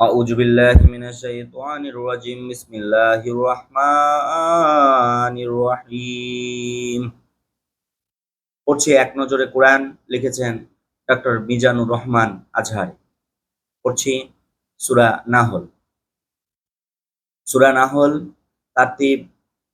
أعوذ بالله من الشيطان الرجيم بسم الله الرحمن الرحيم পড়ছি এক নজরে কোরআন লিখেছেন ডক্টর মিজানুর রহমান আজহার পড়ছি সুরা নাহল সুরা নাহল তারতিব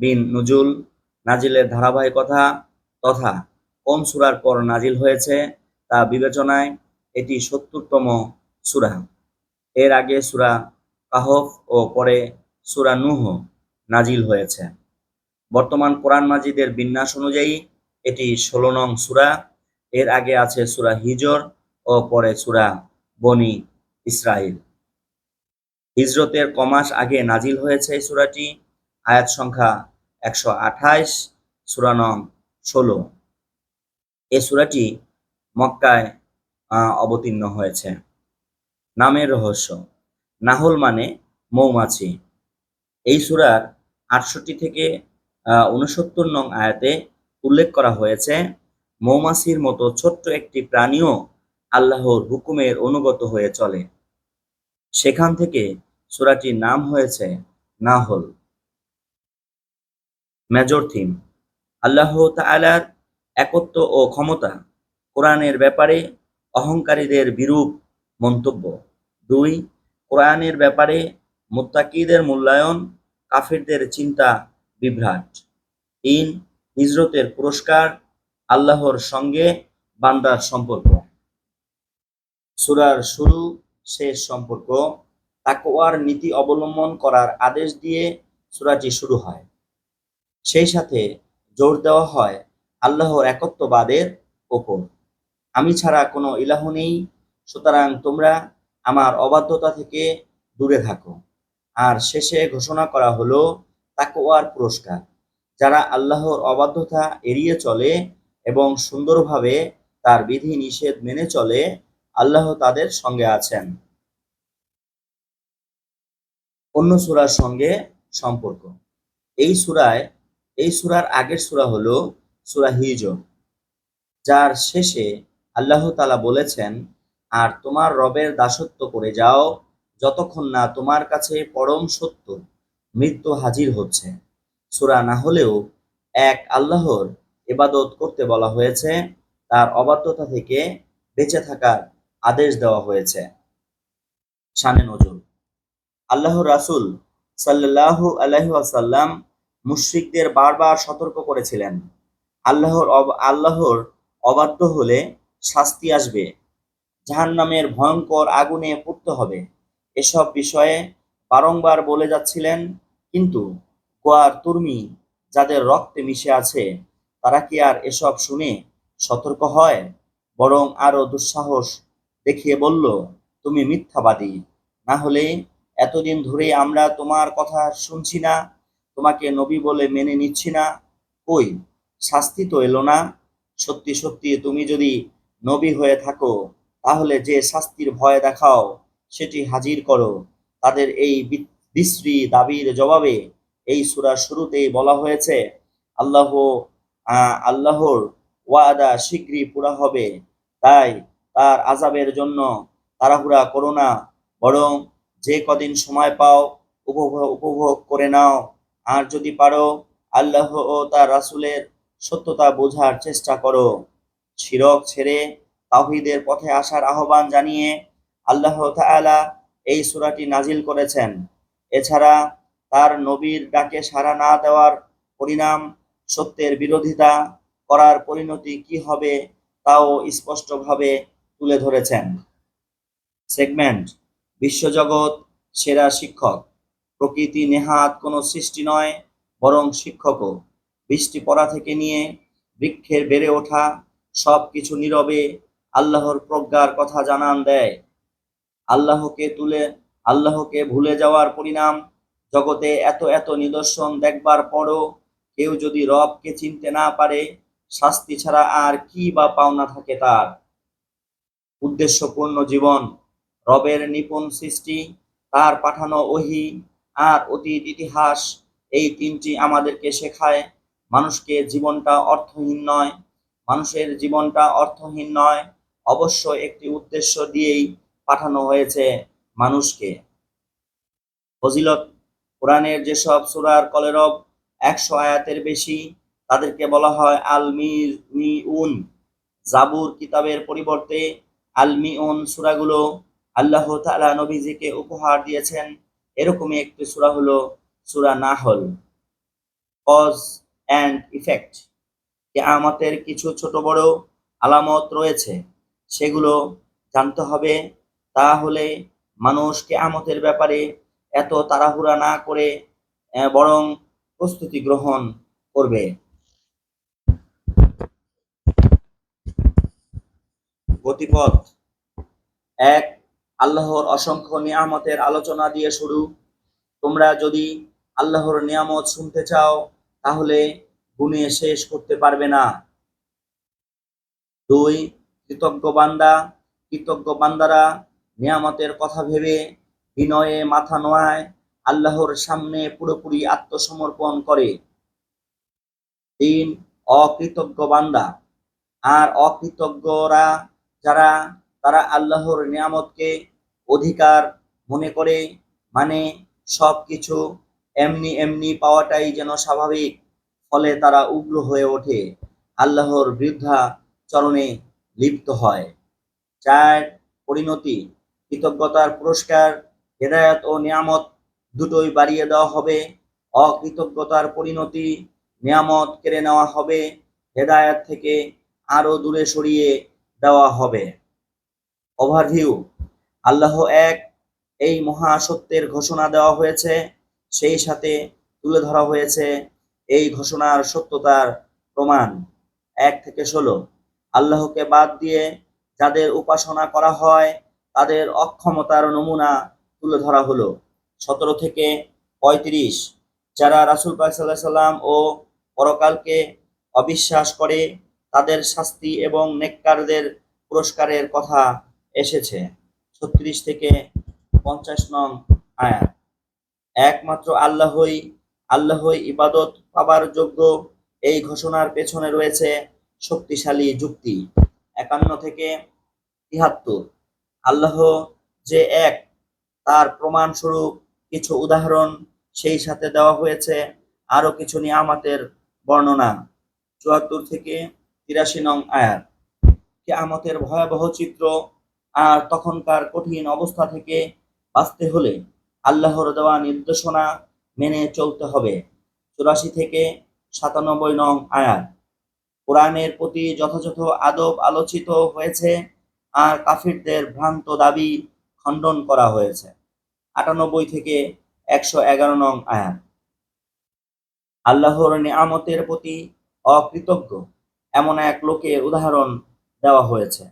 বিন নুজুল নাজিলের ধারাবাহিকতা তথা কোন সুরার পর নাজিল হয়েছে তা বিবেচনায় এটি সত্তরতম সুরা এর আগে সুরা কাহফ ও পরে সুরা নুহ নাজিল হয়েছে। বর্তমান কোরআন মাজিদের বিন্যাস অনুযায়ী এটি ষোলো নং সুরা, এর আগে আছে সুরা হিজর ও পরে সুরা বনি ইসরাইল হিজরতের কমাস আগে নাজিল হয়েছে এই সুরাটি, আয়াত সংখ্যা একশো আঠাইশ সুরা নং ষোলো। এ সুরাটি মক্কায় অবতীর্ণ হয়েছে। নামের রহস্য। নাহল মানে মৌমাছি। এই সূরার আটষট্টি থেকে উনসত্তর নং আয়াতে উল্লেখ করা হয়েছে, মৌমাছির মতো ছোট্ট একটি প্রাণীও আল্লাহর হুকুমের অনুগত হয়ে চলে। সেখান থেকে সূরাটির নাম হয়েছে নাহল। মেজর থিম, আল্লাহ তাআলার একত্ব ও ক্ষমতা, কোরআনের ব্যাপারে অহংকারীদের বিরূপ মন্তব্য। দুই, কোরআনের ব্যাপারে মোত্তাকিদের মূল্যায়ন, কাফিরদের চিন্তা বিভ্রাট। তিন, হিজরতের পুরস্কার, আল্লাহর সঙ্গে বান্দার সম্পর্ক। সুরার শুরু শেষ সম্পর্ক, তাকওয়ার নীতি অবলম্বন করার আদেশ দিয়ে সুরাটি শুরু হয়। সেই সাথে জোর দেওয়া হয় আল্লাহর একত্ববাদের ওপর। আমি ছাড়া কোনো ইলাহ নেই, সুতরাং তোমরা আমার অবাধ্যতা থেকে দূরে থাকো। আর শেষে ঘোষণা করা হলো, তাকওয়ার পুরস্কার, যারা আল্লাহর অবাধ্যতা এড়িয়ে চলে এবং সুন্দরভাবে তার বিধি নিষেধ মেনে চলে, আল্লাহ তাদের সঙ্গে আছেন। অন্য সূরার সঙ্গে সম্পর্ক। এই সূরায়, এই সূরার আগের সূরা হলো সূরা হিজর, যার শেষে আল্লাহ তাআলা বলেছেন আর তোমার রবের দাসত্ব করে যাও, যতক্ষণ না তোমার কাছে পরম সত্য মৃত্যু হাজির হচ্ছে। সুরা না হলেও এক আল্লাহর এবাদত করতে বলা হয়েছে, তার অবাধ্যতা থেকে বেঁচে থাকার আদেশ দেওয়া হয়েছে। শানে নজর। আল্লাহ রাসূল সাল্লাল্লাহু আলাইহি ওয়াসাল্লাম মুশরিকদের বারবার সতর্ক করেছিলেন। আল্লাহর আল্লাহর অবাধ্য হলে শাস্তি আসবে। জাহান্নামের ভয়ঙ্কর আগুনে পুড়তে হবে। এসব বিষয়ে বারংবার বলে যাচ্ছিলেন, কিন্তু গোয়ার তুর্মি যাদের রক্তে মিশে আছে, তারা কি আর এসব শুনে সতর্ক হয়? বরং আরও দুঃসাহস দেখিয়ে বলল, তুমি মিথ্যাবাদী। না হলে এতদিন ধরে আমরা তোমার কথা শুনছি না, তোমাকে নবী বলে মেনে নিচ্ছি না। কই, শাস্তি তো এলো না। সত্যি সত্যি তুমি যদি নবী হয়ে থাকো তাহলে যে শাস্তির ভয় দেখাও, সেটি হাজির করো। তাদের এই বিশ্রী দাবির জবাবে এই সূরার শুরুতেই বলা হয়েছে, আল্লাহ আল্লাহর ওয়াদা শীঘ্রই পুরা হবে। তাই তার আজাবের জন্য তাড়াহুড়া করো না, বরং যে কদিন সময় পাও, উপভোগ উপভোগ করে নাও। আর যদি পারো, আল্লাহ ও তার রাসুলের সত্যতা বোঝার চেষ্টা করো। শিরক ছেড়ে তাওহীদের পথে আসার আহ্বান জানিয়ে আল্লাহ তাআলা এই সূরাটি নাজিল করেছেন। এছাড়া তার নবীর ডাকে সাড়া না দেওয়ার পরিণাম সত্যের বিরোধিতা করার পরিণতি কি হবে তাও স্পষ্টভাবে তুলে ধরেছেন। সেগমেন্ট, বিশ্বজগৎ সেরা শিক্ষক। প্রকৃতি নেহাত কোনো সৃষ্টি নয়, বরং শিক্ষকও। বৃষ্টি পড়া থেকে নিয়ে বৃক্ষের বেড়ে ওঠা সব কিছু নীরবে আল্লাহর প্রজ্ঞার কথা জানান দেয়। আল্লাহকে তুলে, আল্লাহকে ভুলে যাওয়ার পরিণাম জগতে এত এত নিদর্শন দেখবার পরও কেউ যদি রবকে চিনতে না পারে, শাস্তি ছাড়া আর কি বা পাওনা থাকে তার? উদ্দেশ্যপূর্ণ জীবন, রবের নিপুণ সৃষ্টি, তার পাঠানো ওহি আর অতীত ইতিহাস, এই তিনটি আমাদেরকে শেখায়। মানুষকে জীবনটা অর্থহীন নয়, মানুষের জীবনটা অর্থহীন নয় অবশ্য একটি উদ্দেশ্য দিয়েই পাঠানো হয়েছে মানুষকে। ফজিলত, কোরআনের যেসব সূরার কলেরব একশো আয়াতের বেশি, তাদেরকে বলা হয় আল মিউন জাবুর কিতাবের পরিবর্তে আল মিউন সূরাগুলো আল্লাহ তাআলা নবীজিকে উপহার দিয়েছেন। এরকমই একটি সূরা হলো সূরা নাহল। Cause and effect. কিয়ামতের কিছু ছোট বড় আলামত রয়েছে। সেগুলো জানতে হবে। তাহলে মানুষ কিয়ামতের ব্যাপারে এত তাড়াহুড়া না করে বরং প্রস্তুতি গ্রহণ করবে। গতিপথ এক, আল্লাহর অসংখ্য নিয়ামতের আলোচনা দিয়ে শুরু। তোমরা যদি আল্লাহর নিয়ামত শুনতে চাও, তাহলে গুণে শেষ করতে পারবে না। দুই কৃতজ্ঞ বান্দা কৃতজ্ঞ বান্দারা নিয়ামতের কথা ভেবে বিনয়ে মাথা নোয়ায়, আল্লাহর সামনে পুরোপুরি আত্মসমর্পণ করে। তিন অকৃতজ্ঞ বান্দা আর অকৃতজ্ঞরা যারা, তারা আল্লাহর নিয়ামতকে অধিকার মনে করে মানে সব কিছু এমনি এমনি পাওয়াটাই যেন স্বাভাবিক, ফলে তারা উগ্র হয়ে ওঠে। আল্লাহর বৃদ্ধাচরণে লিপ্ত হয়। চার পরিণতি, কৃতজ্ঞতার পুরস্কার, হেদায়ত ও নিয়ামত দুটোই বাড়িয়ে দেওয়া হবে। অকৃতজ্ঞতার পরিণতি, নিয়ামত কেড়ে নেওয়া হবে। হেদায়াত থেকে আরও দূরে সরিয়ে দেওয়া হবে। ওভারভিউ আল্লাহ এক এই মহা সত্যের ঘোষণা দেওয়া হয়েছে, সেই সাথে তুলে ধরা হয়েছে এই ঘোষণার সত্যতার প্রমাণ। এক থেকে ষোলো আল্লাহকে বাদ দিয়ে যাদের উপাসনা করা হয়, তাদের অক্ষমতার নমুনা তুলে ধরা হলো। সতেরো থেকে পঁয়ত্রিশ, যারা রাসুল পাক সাল্লাহ সাল্লাম ও পরকালকে অবিশ্বাস করে, তাদের শাস্তি এবং নেককারদের পুরস্কারের কথা এসেছে। ছত্রিশ থেকে পঞ্চাশ নং আয়াত। একমাত্র আল্লাহই আল্লাহই ইবাদত পাবার যোগ্য এই ঘোষণার পেছনে রয়েছে শক্তিশালী যুক্তি। একান্ন থেকে তিহাত্তর। আল্লাহ যে এক, তার প্রমাণস্বরূপ কিছু উদাহরণ সেই সাথে দেওয়া হয়েছে আরও কিছু নিয়ামতের বর্ণনা। চুয়াত্তর থেকে তিরাশি নং আয়াত। কিয়ামতের ভয়াবহ চিত্র আর তখনকার কঠিন অবস্থা থেকে বাঁচতে হলে আল্লাহর দেওয়া নির্দেশনা মেনে চলতে হবে। চুরাশি থেকে সাতানব্বই নং আয়াত। কোরআনের প্রতি যথাযথ আদব আলোচিত হয়েছে আর কাফিরদের ভ্রান্ত দাবি খণ্ডন করা হয়েছে। আটানব্বই থেকে একশো এগারো নং আয়াত। আল্লাহর নিয়ামতের প্রতি অকৃতজ্ঞ এমন এক লোকের উদাহরণ দেওয়া হয়েছে।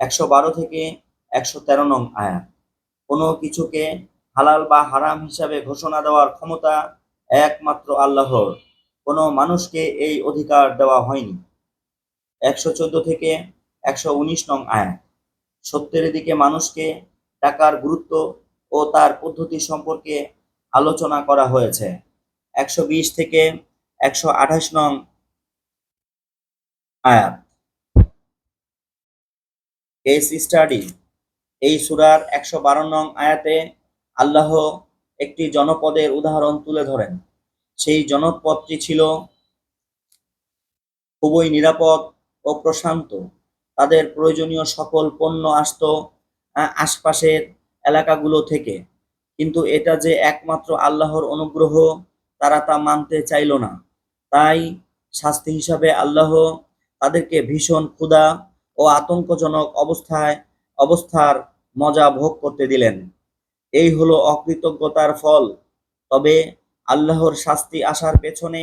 একশো বারো থেকে একশো তেরো নং আয়াত। কোনো কিছুকে হালাল বা হারাম হিসাবে ঘোষণা দেওয়ার ক্ষমতা একমাত্র আল্লাহর। কোনো মানুষকে এই অধিকার দেওয়া হয়নি। একশো চোদ্দ থেকে একশো উনিশ নং আয়াত। সত্যের দিকে মানুষকে টাকার গুরুত্ব ও তার পদ্ধতি সম্পর্কে আলোচনা করা হয়েছে। একশো বিশ থেকে একশো আঠাশ নং আয়াত। কেস স্টাডি এই সুরার একশো বারো নং আয়াতে আল্লাহ একটি জনপদের উদাহরণ তুলে ধরেন। সেই জনপদটি ছিল খুবই নিরাপদ ও প্রশান্ত। তাদের প্রয়োজনীয় সকল পণ্য আসতো আশপাশের এলাকাগুলো থেকে। কিন্তু এটা যে একমাত্র আল্লাহর অনুগ্রহ, তারা তা মানতে চাইল না। তাই শাস্তি হিসাবে আল্লাহ তাদেরকে ভীষণ ক্ষুধা ও আতঙ্কজনক অবস্থায়, অবস্থার মজা ভোগ করতে দিলেন। এই হলো অকৃতজ্ঞতার ফল। তবে আল্লাহর শাস্তি আসার পেছনে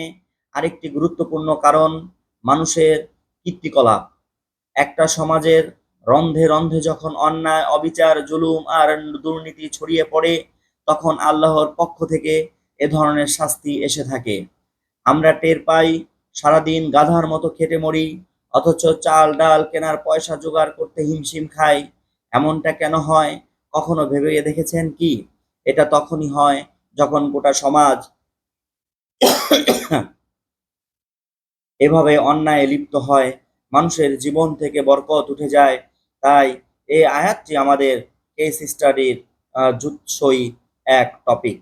আরেকটি গুরুত্বপূর্ণ কারণ মানুষের কীর্তিকলাপ। একটা সমাজের রন্ধে রন্ধে যখন অন্যায়, অবিচার, জুলুম আর দুর্নীতি ছড়িয়ে পড়ে, তখন আল্লাহর পক্ষ থেকে এ ধরনের শাস্তি এসে থাকে। আমরা টের পাই, সারাদিন গাধার মতো খেটে মরি, অথচ চাল, ডাল কেনার পয়সা জোগাড় করতে হিমশিম খাই। এমনটা কেন হয়, কখনো ভেবে দেখেছেন কি? এটা তখনই হয় যখন গোটা সমাজ এভাবে অন্যায় লিপ্ত হয়, মানুষের জীবন থেকে বরকত উঠে যায়। তাই এই আয়াতটি আমাদের কেস স্টাডির জুৎসই এক টপিক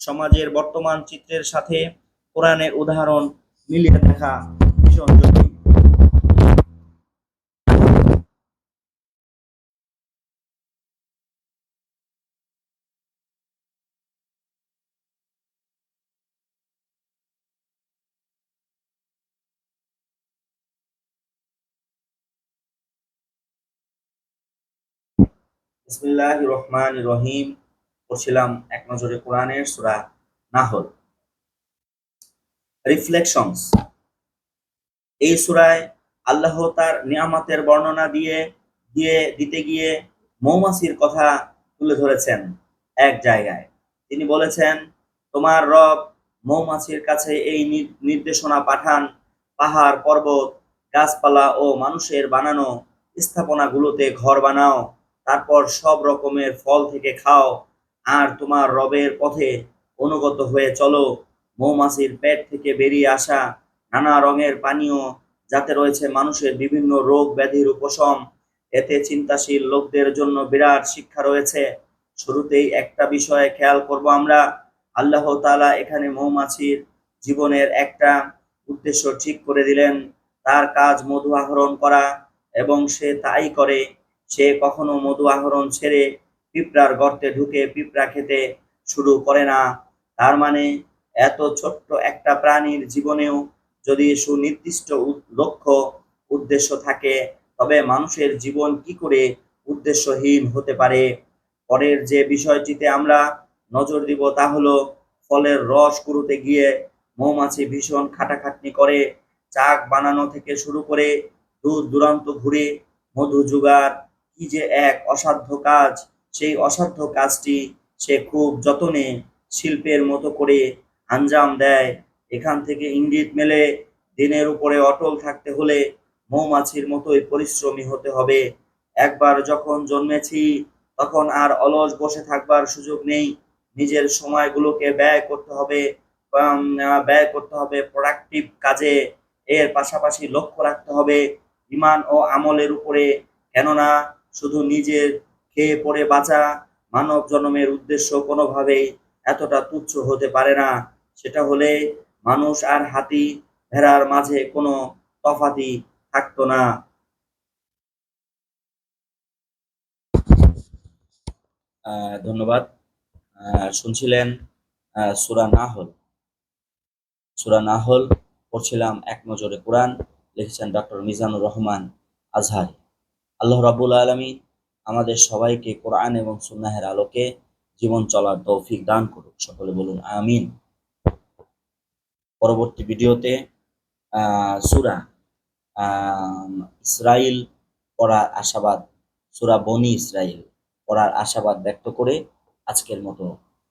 সমাজের বর্তমান চিত্রের সাথে কোরআনের উদাহরণ মিলিয়ে দেখা ভীষণ জরুরি। বিসমিল্লাহ রহমান রহিম পড়ছিলাম এক নজরে কোরআনের সূরা নাহল। রিফ্লেকশনস। এই সূরায় আল্লাহ তার নিয়ামতের বর্ণনা দিয়ে দিয়ে, দিতে গিয়ে মৌমাছির কথা তুলে ধরেছেন এক জায়গায়। তিনি বলেছেন, তোমার রব মৌমাছির কাছে এই নির- নির্দেশনা পাঠান। পাহাড়, পর্বত, গাছপালা ও মানুষের বানানো স্থাপনাগুলোতে ঘর বানাও। তারপর সব রকমের ফল থেকে খাও, আর তোমার রবের পথে অনুগত হয়ে চলো। মৌমাছির পেট থেকে বেরিয়ে আসা নানা রঙের পানীয়, যাতে রয়েছে মানুষের বিভিন্ন রোগ ব্যাধির উপশম। এতে চিন্তাশীল লোকদের জন্য বিরাট শিক্ষা রয়েছে। শুরুতেই একটা বিষয়ে খেয়াল করব আমরা। আল্লাহ তাআলা এখানে মৌমাছির জীবনের একটা উদ্দেশ্য ঠিক করে দিলেন। তার কাজ মধু আহরণ করা, এবং সে তাই করে। সে কখনো মধু আহরণ ছেড়ে পিঁপড়ার গর্তে ঢুকে পিঁপড়া খেতে শুরু করে না। তার মানে এত ছোট্ট একটা প্রাণীর জীবনেও যদি সুনির্দিষ্ট লক্ষ্য, উদ্দেশ্য থাকে, তবে মানুষের জীবন কি করে উদ্দেশ্যহীন হতে পারে? পরের যে বিষয়টিতে আমরা নজর দিব তা হলো, ফলের রস কুড়োতে গিয়ে মৌমাছি ভীষণ খাটাখাটনি করে, চাক বানানো থেকে শুরু করে দূর দূরান্ত ঘুরে মধু জোগাড় কি যে এক অসাধ্য কাজ, সেই অসাধ্য কাজটি সে খুব যতনে শিল্পের মতো করে আঞ্জাম দেয়। এখান থেকে ইঙ্গিত মেলে, দিনের উপরে অটল থাকতে হলে মৌমাছির মতোই পরিশ্রমী হতে হবে। একবার যখন জন্মেছি, তখন আর অলস বসে থাকবার সুযোগ নেই। নিজের সময়গুলোকে ব্যয় করতে হবে ব্যয় করতে হবে প্রোডাক্টিভ কাজে। এর পাশাপাশি লক্ষ্য রাখতে হবে, ইমান ও আমলের উপরে। কেননা শুধু নিজের খেয়ে পড়ে বাঁচা মানব জন্মের উদ্দেশ্য কোনোভাবেই এতটা তুচ্ছ হতে পারে না। সেটা হলে মানুষ আর হাতি ভেড়ার মাঝে কোনো তফাতি থাকতো না। ধন্যবাদ। শুনছিলেন সূরা নাহল। সূরা নাহল পড়ছিলাম এক নজরে কোরআন, লিখেছেন ডক্টর মিজানুর রহমান আজহারি। আল্লাহ রাবুল আলমী আমাদের সবাইকে কোরআন এবং সুন্নাহের আলোকে জীবন চলার তৌফিক দান করুক। সকলে বলুন আমিন। পরবর্তী ভিডিওতে সূরা আহ, ইসরাইল পড়ার আশাবাদ সুরা বনি ইসরাইল পড়ার আশাবাদ ব্যক্ত করে আজকের মতো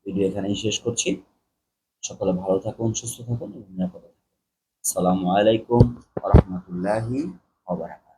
ভিডিও এখানেই শেষ করছি। সকলে ভালো থাকুন সুস্থ থাকুন এবং নিরাপদে থাকুন। আসসালামু আলাইকুম রাহমাতুল্লাহি ওয়া বারাকাতুহু।